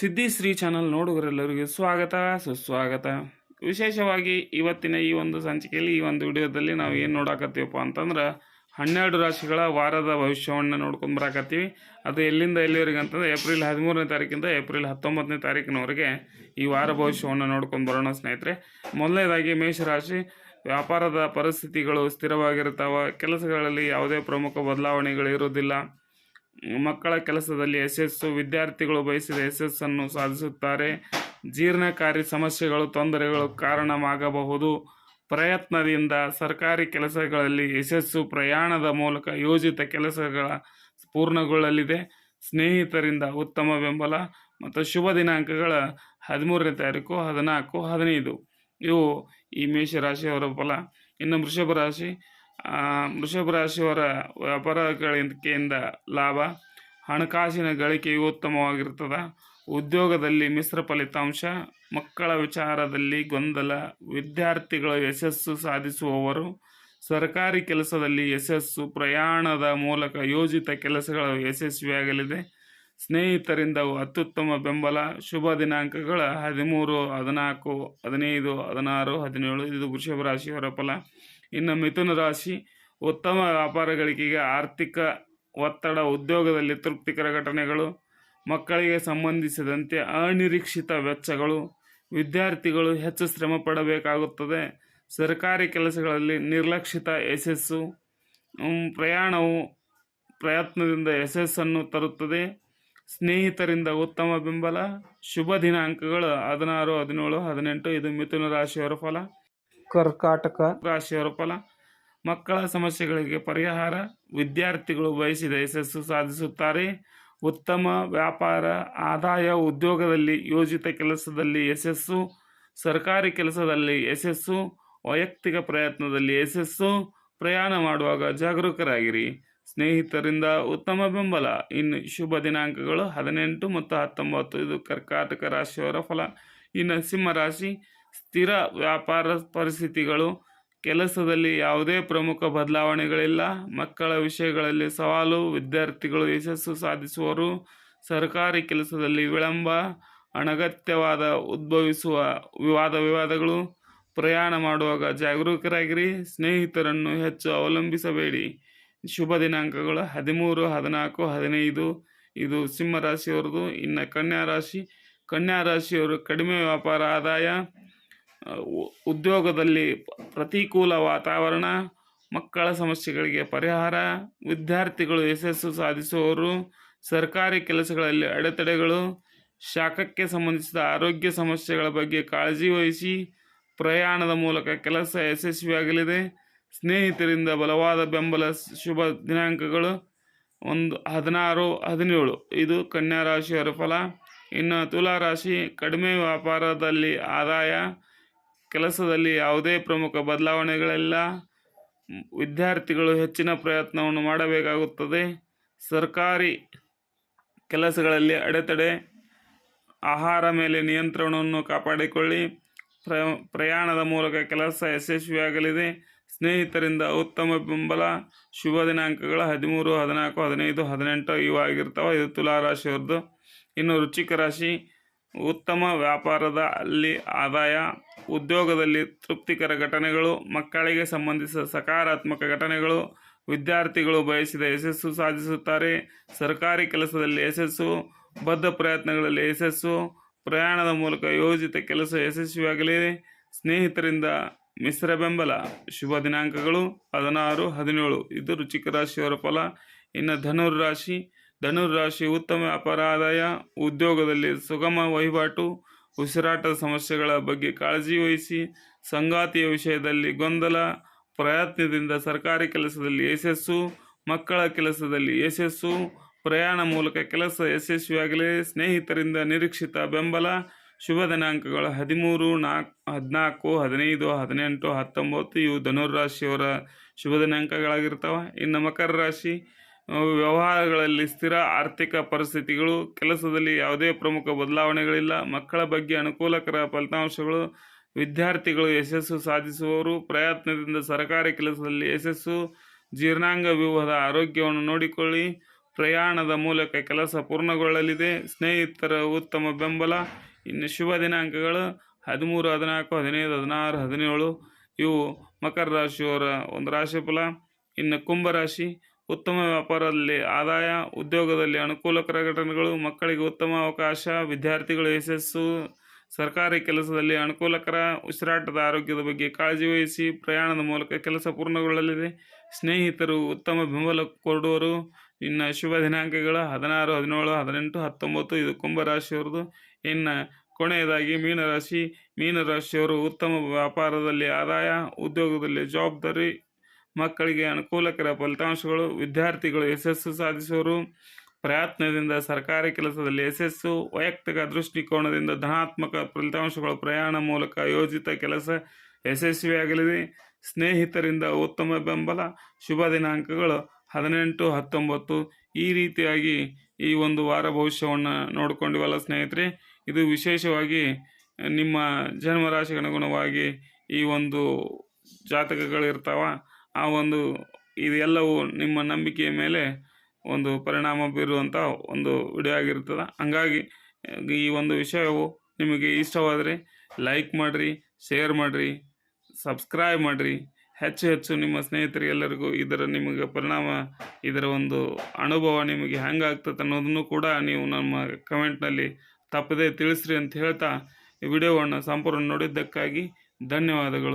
ಸಿದ್ಧಿ ಶ್ರೀ ಚಾನಲ್ ನೋಡುಗರೆಲ್ಲರಿಗೂ ಸ್ವಾಗತ, ಸುಸ್ವಾಗತ. ವಿಶೇಷವಾಗಿ ಇವತ್ತಿನ ಈ ಒಂದು ಸಂಚಿಕೆಯಲ್ಲಿ, ಈ ಒಂದು ವಿಡಿಯೋದಲ್ಲಿ ನಾವು ಏನು ನೋಡಾಕತ್ತೀವಪ್ಪ ಅಂತಂದ್ರೆ, ಹನ್ನೆರಡು ರಾಶಿಗಳ ವಾರದ ಭವಿಷ್ಯವನ್ನು ನೋಡ್ಕೊಂಡು ಬರಾಕತ್ತೀವಿ. ಅದು ಎಲ್ಲಿಂದ ಎಲ್ಲಿವರೆಗೆ ಅಂತಂದ್ರೆ, ಏಪ್ರಿಲ್ ಹದಿಮೂರನೇ ತಾರೀಕಿಂದ ಏಪ್ರಿಲ್ ಹತ್ತೊಂಬತ್ತನೇ ತಾರೀಕಿನವರೆಗೆ ಈ ವಾರ ಭವಿಷ್ಯವನ್ನು ನೋಡ್ಕೊಂಡು ಬರೋಣ ಸ್ನೇಹಿತರೆ. ಮೊದಲನೇದಾಗಿ ಮೇಷರಾಶಿ, ವ್ಯಾಪಾರದ ಪರಿಸ್ಥಿತಿಗಳು ಸ್ಥಿರವಾಗಿರ್ತಾವೆ, ಕೆಲಸಗಳಲ್ಲಿ ಯಾವುದೇ ಪ್ರಮುಖ ಬದಲಾವಣೆಗಳು ಇರುವುದಿಲ್ಲ. ಮಕ್ಕಳ ಕೆಲಸದಲ್ಲಿ ಯಶಸ್ಸು, ವಿದ್ಯಾರ್ಥಿಗಳು ಬಯಸಿದ ಯಶಸ್ಸನ್ನು ಸಾಧಿಸುತ್ತಾರೆ. ಜೀರ್ಣಕಾರಿ ಸಮಸ್ಯೆಗಳು, ತೊಂದರೆಗಳು ಕಾರಣವಾಗಬಹುದು. ಪ್ರಯತ್ನದಿಂದ ಸರ್ಕಾರಿ ಕೆಲಸಗಳಲ್ಲಿ ಯಶಸ್ಸು ಪ್ರಯಾಣದ ಮೂಲಕ ಯೋಜಿತ ಕೆಲಸಗಳ ಪೂರ್ಣಗೊಳ್ಳಲಿದೆ. ಸ್ನೇಹಿತರಿಂದ ಉತ್ತಮ ಬೆಂಬಲ ಮತ್ತು ಶುಭ ದಿನಾಂಕಗಳ ಹದಿಮೂರನೇ ತಾರೀಕು ಹದಿನಾಲ್ಕು ಹದಿನೈದು. ಇವು ಈ ಮೇಷರಾಶಿಯವರ ಫಲ. ಇನ್ನು ವೃಷಭ ರಾಶಿ ವೃಷಭ ರಾಶಿಯವರ ವ್ಯಾಪಾರಗಳಿಕೆಯಿಂದ ಲಾಭ. ಹಣಕಾಸಿನ ಗಳಿಕೆಯು ಉತ್ತಮವಾಗಿರ್ತದೆ ಉದ್ಯೋಗದಲ್ಲಿ ಮಿಶ್ರ ಫಲಿತಾಂಶ, ಮಕ್ಕಳ ವಿಚಾರದಲ್ಲಿ ಗೊಂದಲ, ವಿದ್ಯಾರ್ಥಿಗಳ ಯಶಸ್ಸು ಸಾಧಿಸುವವರು, ಸರ್ಕಾರಿ ಕೆಲಸದಲ್ಲಿ ಯಶಸ್ಸು, ಪ್ರಯಾಣದ ಮೂಲಕ ಯೋಜಿತ ಕೆಲಸಗಳು ಯಶಸ್ವಿಯಾಗಲಿದೆ. ಸ್ನೇಹಿತರಿಂದ ಅತ್ಯುತ್ತಮ ಬೆಂಬಲ. ಶುಭ ದಿನಾಂಕಗಳ ಹದಿಮೂರು, ಹದಿನಾಲ್ಕು, ಹದಿನೈದು, ಹದಿನಾರು, ಹದಿನೇಳು, ಇದು ವೃಷಭ ರಾಶಿಯವರ ಫಲ. ಇನ್ನು ಮಿಥುನ ರಾಶಿ ಉತ್ತಮ ವ್ಯಾಪಾರ ಗಳಿಕೆಗೆ ಆರ್ಥಿಕ ಒತ್ತಡ, ಉದ್ಯೋಗದಲ್ಲಿ ತೃಪ್ತಿಕರ ಘಟನೆಗಳು, ಮಕ್ಕಳಿಗೆ ಸಂಬಂಧಿಸಿದಂತೆ ಅನಿರೀಕ್ಷಿತ ವೆಚ್ಚಗಳು, ವಿದ್ಯಾರ್ಥಿಗಳು ಹೆಚ್ಚು ಶ್ರಮ ಪಡಬೇಕಾಗುತ್ತದೆ. ಸರ್ಕಾರಿ ಕೆಲಸಗಳಲ್ಲಿ ನಿರ್ಲಕ್ಷಿತ ಯಶಸ್ಸು ಪ್ರಯಾಣವು ಪ್ರಯತ್ನದಿಂದ ಯಶಸ್ಸನ್ನು ತರುತ್ತದೆ. ಸ್ನೇಹಿತರಿಂದ ಉತ್ತಮ ಬೆಂಬಲ. ಶುಭ ದಿನಾಂಕಗಳು ಹದಿನಾರು, ಹದಿನೇಳು, ಹದಿನೆಂಟು, ಇದು ಮಿಥುನ ರಾಶಿಯವರ ಫಲ. ಕರ್ಕಾಟಕ ರಾಶಿಯವರ ಫಲ ಮಕ್ಕಳ ಸಮಸ್ಯೆಗಳಿಗೆ ಪರಿಹಾರ ವಿದ್ಯಾರ್ಥಿಗಳು ಬಯಸಿದ ಯಶಸ್ಸು ಸಾಧಿಸುತ್ತಾರೆ. ಉತ್ತಮ ವ್ಯಾಪಾರ, ಆದಾಯ ಉದ್ಯೋಗದಲ್ಲಿ ಯೋಜಿತ ಕೆಲಸದಲ್ಲಿ ಯಶಸ್ಸು, ಸರ್ಕಾರಿ ಕೆಲಸದಲ್ಲಿ ಯಶಸ್ಸು, ವೈಯಕ್ತಿಕ ಪ್ರಯತ್ನದಲ್ಲಿ ಯಶಸ್ಸು. ಪ್ರಯಾಣ ಮಾಡುವಾಗ ಜಾಗರೂಕರಾಗಿರಿ. ಸ್ನೇಹಿತರಿಂದ ಉತ್ತಮ ಬೆಂಬಲ. ಇನ್ನು ಶುಭ ದಿನಾಂಕಗಳು ಹದಿನೆಂಟು ಮತ್ತು ಹತ್ತೊಂಬತ್ತು. ಇದು ಕರ್ಕಾಟಕ ರಾಶಿಯವರ ಫಲ. ಇನ್ನು ಸಿಂಹ ರಾಶಿ. ಸ್ಥಿರ ವ್ಯಾಪಾರ ಪರಿಸ್ಥಿತಿಗಳು, ಕೆಲಸದಲ್ಲಿ ಯಾವುದೇ ಪ್ರಮುಖ ಬದಲಾವಣೆಗಳಿಲ್ಲ. ಮಕ್ಕಳ ವಿಷಯಗಳಲ್ಲಿ ಸವಾಲು, ವಿದ್ಯಾರ್ಥಿಗಳು ಯಶಸ್ಸು ಸಾಧಿಸುವರು. ಸರ್ಕಾರಿ ಕೆಲಸದಲ್ಲಿ ವಿಳಂಬ, ಅನಗತ್ಯವಾದ ಉದ್ಭವಿಸುವ ವಿವಾದ ವಿವಾದಗಳು. ಪ್ರಯಾಣ ಮಾಡುವಾಗ ಜಾಗರೂಕರಾಗಿರಿ, ಸ್ನೇಹಿತರನ್ನು ಹೆಚ್ಚು ಅವಲಂಬಿಸಬೇಡಿ. ಶುಭ ದಿನಾಂಕಗಳು ಹದಿಮೂರು, ಹದಿನಾಲ್ಕು, ಹದಿನೈದು. ಇದು ಸಿಂಹ ರಾಶಿಯವರದು ಇನ್ನು ಕನ್ಯಾ ರಾಶಿ, ಕನ್ಯಾ ರಾಶಿಯವರು ಕಡಿಮೆ ವ್ಯಾಪಾರ ಆದಾಯ. ಉದ್ಯೋಗದಲ್ಲಿ ಪ್ರತಿಕೂಲ ವಾತಾವರಣ, ಮಕ್ಕಳ ಸಮಸ್ಯೆಗಳಿಗೆ ಪರಿಹಾರ, ವಿದ್ಯಾರ್ಥಿಗಳು ಯಶಸ್ಸು ಸಾಧಿಸುವವರು, ಸರ್ಕಾರಿ ಕೆಲಸಗಳಲ್ಲಿ ಅಡೆತಡೆಗಳು, ಶಾಖಕ್ಕೆ ಸಂಬಂಧಿಸಿದ ಆರೋಗ್ಯ ಸಮಸ್ಯೆಗಳ ಬಗ್ಗೆ ಕಾಳಜಿ ವಹಿಸಿ, ಪ್ರಯಾಣದ ಮೂಲಕ ಕೆಲಸ ಯಶಸ್ವಿಯಾಗಲಿದೆ. ಸ್ನೇಹಿತರಿಂದ ಬಲವಾದ ಬೆಂಬಲ, ಶುಭ ದಿನಾಂಕಗಳು. ಒಂದು, ಹದಿನಾರು, ಹದಿನೇಳು. ಇದು ಕನ್ಯಾ ರಾಶಿಯವರ ಫಲ. ಇನ್ನು ತುಲಾ ರಾಶಿ ಕಡಿಮೆ ವ್ಯಾಪಾರದಲ್ಲಿ ಆದಾಯ ಕೆಲಸದಲ್ಲಿ ಯಾವುದೇ ಪ್ರಮುಖ ಬದಲಾವಣೆಗಳಿಲ್ಲ ವಿದ್ಯಾರ್ಥಿಗಳು ಹೆಚ್ಚಿನ ಪ್ರಯತ್ನವನ್ನು ಮಾಡಬೇಕಾಗುತ್ತದೆ. ಸರ್ಕಾರಿ ಕೆಲಸಗಳಲ್ಲಿ ಅಡೆತಡೆ, ಆಹಾರ ಮೇಲೆ ನಿಯಂತ್ರಣವನ್ನು ಕಾಪಾಡಿಕೊಳ್ಳಿ. ಪ್ರ, ಪ್ರಯಾಣದ ಮೂಲಕ ಕೆಲಸ ಯಶಸ್ವಿಯಾಗಲಿದೆ. ಸ್ನೇಹಿತರಿಂದ ಉತ್ತಮ ಬೆಂಬಲ. ಶುಭ ದಿನಾಂಕಗಳ ಹದಿಮೂರು, ಹದಿನಾಲ್ಕು, ಹದಿನೈದು, ಹದಿನೆಂಟು ಇವು ಆಗಿರ್ತವೆ ಇದು ತುಲಾ ರಾಶಿಯವ್ರದ್ದು ಇನ್ನು ವೃಶ್ಚಿಕ ರಾಶಿ ಉತ್ತಮ ವ್ಯಾಪಾರದ ಅಲ್ಲಿ ಆದಾಯ, ಉದ್ಯೋಗದಲ್ಲಿ ತೃಪ್ತಿಕರ ಘಟನೆಗಳು, ಮಕ್ಕಳಿಗೆ ಸಂಬಂಧಿಸಿದ ಸಕಾರಾತ್ಮಕ ಘಟನೆಗಳು, ವಿದ್ಯಾರ್ಥಿಗಳು ಬಯಸಿದ ಯಶಸ್ಸು ಸಾಧಿಸುತ್ತಾರೆ. ಸರ್ಕಾರಿ ಕೆಲಸದಲ್ಲಿ ಯಶಸ್ಸು, ಬದ್ಧ ಪ್ರಯತ್ನಗಳಲ್ಲಿ ಯಶಸ್ಸು, ಪ್ರಯಾಣದ ಮೂಲಕ ಯೋಜಿತ ಕೆಲಸ ಯಶಸ್ವಿಯಾಗಲಿದೆ ಸ್ನೇಹಿತರಿಂದ ಮಿಶ್ರ ಬೆಂಬಲ. ಶುಭ ದಿನಾಂಕಗಳು. ಹದಿನಾರು, ಹದಿನೇಳು. ಇದು ರುಚಿಕ ರಾಶಿಯವರ ಫಲ. ಇನ್ನು ಧನುರ್ ರಾಶಿ. ಧನುರ್ ರಾಶಿ ಉತ್ತಮ ವ್ಯಾಪಾರ ಆದಾಯ ಉದ್ಯೋಗದಲ್ಲಿ ಸುಗಮ ವಹಿವಾಟು, ಉಸಿರಾಟದ ಸಮಸ್ಯೆಗಳ ಬಗ್ಗೆ ಕಾಳಜಿ ವಹಿಸಿ ಸಂಗಾತಿಯ ವಿಷಯದಲ್ಲಿ ಗೊಂದಲ, ಪ್ರಯತ್ನದಿಂದ ಸರ್ಕಾರಿ ಕೆಲಸದಲ್ಲಿ ಯಶಸ್ಸು, ಮಕ್ಕಳ ಕೆಲಸದಲ್ಲಿ ಯಶಸ್ಸು, ಪ್ರಯಾಣ ಮೂಲಕ ಕೆಲಸ ಯಶಸ್ವಿಯಾಗಲಿ, ಸ್ನೇಹಿತರಿಂದ ನಿರೀಕ್ಷಿತ ಬೆಂಬಲ, ಶುಭ ದಿನಾಂಕಗಳು ಹದಿಮೂರು ನಾಲ್ಕು ಹದಿನಾಲ್ಕು, ಹದಿನೈದು, ಹದಿನೆಂಟು, ಹತ್ತೊಂಬತ್ತು, ಇವು ಧನುರ್ ರಾಶಿಯವರ ಶುಭ ದಿನಾಂಕಗಳಾಗಿರ್ತವೆ. ಇನ್ನು ಮಕರ ರಾಶಿ ವ್ಯವಹಾರಗಳಲ್ಲಿ ಸ್ಥಿರ ಆರ್ಥಿಕ ಪರಿಸ್ಥಿತಿಗಳು, ಕೆಲಸದಲ್ಲಿ ಯಾವುದೇ ಪ್ರಮುಖ ಬದಲಾವಣೆಗಳಿಲ್ಲ. ಮಕ್ಕಳ ಬಗ್ಗೆ ಅನುಕೂಲಕರ ಫಲಿತಾಂಶಗಳು, ವಿದ್ಯಾರ್ಥಿಗಳು ಯಶಸ್ಸು ಸಾಧಿಸುವವರು, ಪ್ರಯತ್ನದಿಂದ ಸರ್ಕಾರಿ ಕೆಲಸದಲ್ಲಿ ಯಶಸ್ಸು, ಜೀರ್ಣಾಂಗ ವ್ಯೂಹದ ಆರೋಗ್ಯವನ್ನು ನೋಡಿಕೊಳ್ಳಿ. ಪ್ರಯಾಣದ ಮೂಲಕ ಕೆಲಸ ಪೂರ್ಣಗೊಳ್ಳಲಿದೆ. ಸ್ನೇಹಿತರ ಉತ್ತಮ ಬೆಂಬಲ. ಇನ್ನು ಶುಭ ದಿನಾಂಕಗಳು. ಹದಿಮೂರು, ಹದಿನಾಲ್ಕು, ಹದಿನೈದು, ಹದಿನಾರು, ಹದಿನೇಳು. ಇವು ಮಕರ ರಾಶಿಯವರ ಒಂದು ರಾಶಿಫಲ. ಇನ್ನು ಕುಂಭರಾಶಿ ಉತ್ತಮ ವ್ಯಾಪಾರದಲ್ಲಿ, ಆದಾಯ ಉದ್ಯೋಗದಲ್ಲಿ ಅನುಕೂಲಕರ ಘಟನೆಗಳು, ಮಕ್ಕಳಿಗೆ ಉತ್ತಮ ಅವಕಾಶ, ವಿದ್ಯಾರ್ಥಿಗಳು ಯಶಸ್ಸು, ಸರ್ಕಾರಿ ಕೆಲಸದಲ್ಲಿ ಅನುಕೂಲಕರ, ಉಸಿರಾಟದ ಆರೋಗ್ಯದ ಬಗ್ಗೆ ಕಾಳಜಿ ವಹಿಸಿ, ಪ್ರಯಾಣದ ಮೂಲಕ ಕೆಲಸ ಪೂರ್ಣಗೊಳ್ಳಲಿದೆ. ಸ್ನೇಹಿತರು ಉತ್ತಮ ಬೆಂಬಲ ಕೊಡುವರು. ಇನ್ನು ಶುಭ ದಿನಾಂಕಗಳ ಹದಿನಾರು, ಹದಿನೇಳು, ಹದಿನೆಂಟು, ಹತ್ತೊಂಬತ್ತು, ಇದು ಕುಂಭರಾಶಿಯವ್ರದ್ದು ಇನ್ನು ಕೊನೆಯದಾಗಿ ಮೀನರಾಶಿ. ಮೀನರಾಶಿಯವರು ಉತ್ತಮ ವ್ಯಾಪಾರದಲ್ಲಿ ಆದಾಯ, ಉದ್ಯೋಗದಲ್ಲಿ ಜವಾಬ್ದಾರಿ ಮಕ್ಕಳಿಗೆ ಅನುಕೂಲಕರ ಫಲಿತಾಂಶಗಳು, ವಿದ್ಯಾರ್ಥಿಗಳು ಯಶಸ್ಸು ಸಾಧಿಸುವರು. ಪ್ರಯತ್ನದಿಂದ ಸರ್ಕಾರಿ ಕೆಲಸದಲ್ಲಿ ಯಶಸ್ಸು, ವೈಯಕ್ತಿಕ ದೃಷ್ಟಿಕೋನದಿಂದ ಧನಾತ್ಮಕ ಫಲಿತಾಂಶಗಳು ಪ್ರಯಾಣ ಮೂಲಕ ಯೋಜಿತ ಕೆಲಸ ಯಶಸ್ವಿಯಾಗಲಿದೆ. ಸ್ನೇಹಿತರಿಂದ ಉತ್ತಮ ಬೆಂಬಲ. ಶುಭ ದಿನಾಂಕಗಳು. ಹದಿನೆಂಟು, ಹತ್ತೊಂಬತ್ತು. ಈ ರೀತಿಯಾಗಿ ಈ ಒಂದು ವಾರ ಭವಿಷ್ಯವನ್ನು ನೋಡಿಕೊಂಡಿವಲ್ಲ ಸ್ನೇಹಿತರೆ. ಇದು ವಿಶೇಷವಾಗಿ ನಿಮ್ಮ ಜನ್ಮರಾಶಿಗನುಗುಣವಾಗಿ ಈ ಒಂದು ಜಾತಕಗಳಿರ್ತಾವ. ಆ ಒಂದು ಇದೆಲ್ಲವೂ ನಿಮ್ಮ ನಂಬಿಕೆಯ ಮೇಲೆ ಒಂದು ಪರಿಣಾಮ ಬೀರುವಂಥ ಒಂದು ವಿಡಿಯೋ ಆಗಿರ್ತದೆ. ಹಂಗಾಗಿ, ಈ ಒಂದು ವಿಷಯವು ನಿಮಗೆ ಇಷ್ಟವಾದರೆ ಲೈಕ್ ಮಾಡಿರಿ, ಶೇರ್ ಮಾಡಿರಿ, ಸಬ್ಸ್ಕ್ರೈಬ್ ಮಾಡಿರಿ. ಹೆಚ್ಚು ಹೆಚ್ಚು ನಿಮ್ಮ ಸ್ನೇಹಿತರಿಗೆಲ್ಲರಿಗೂ ಇದರ ನಿಮಗೆ ಪರಿಣಾಮ, ಇದರ ಒಂದು ಅನುಭವ ನಿಮಗೆ ಹೆಂಗಾಗ್ತದೆ ಅನ್ನೋದನ್ನು ಕೂಡ ನೀವು ನಮ್ಮ ಕಮೆಂಟ್ನಲ್ಲಿ ತಪ್ಪದೇ ತಿಳಿಸ್ರಿ ಅಂತ ಹೇಳ್ತಾ ಈ ವಿಡಿಯೋವನ್ನು ಸಂಪೂರ್ಣ ನೋಡಿದ್ದಕ್ಕಾಗಿ ಧನ್ಯವಾದಗಳು.